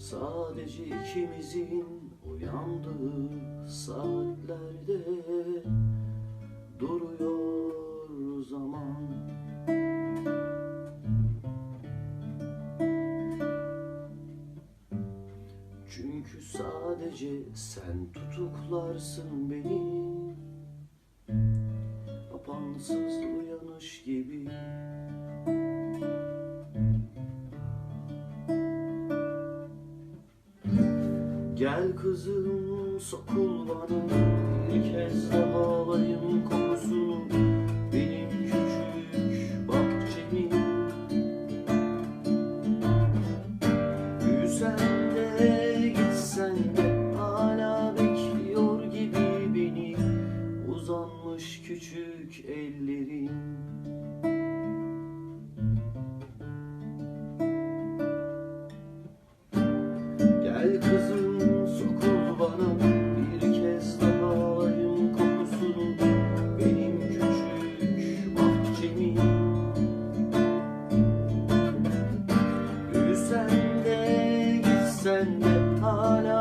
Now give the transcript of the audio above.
Sadece ikimizin uyandığı saatlerde duruyor zaman. Çünkü sadece sen tutuklarsın beni. Apansız uyanış gibi Gel kızım sokul bana. Bir kez daha alayım kokusunu Benim küçük bahçemin. Büyüsen de gitsen de Hala bekliyor gibi beni. Uzanmış küçük ellerin. cennet hala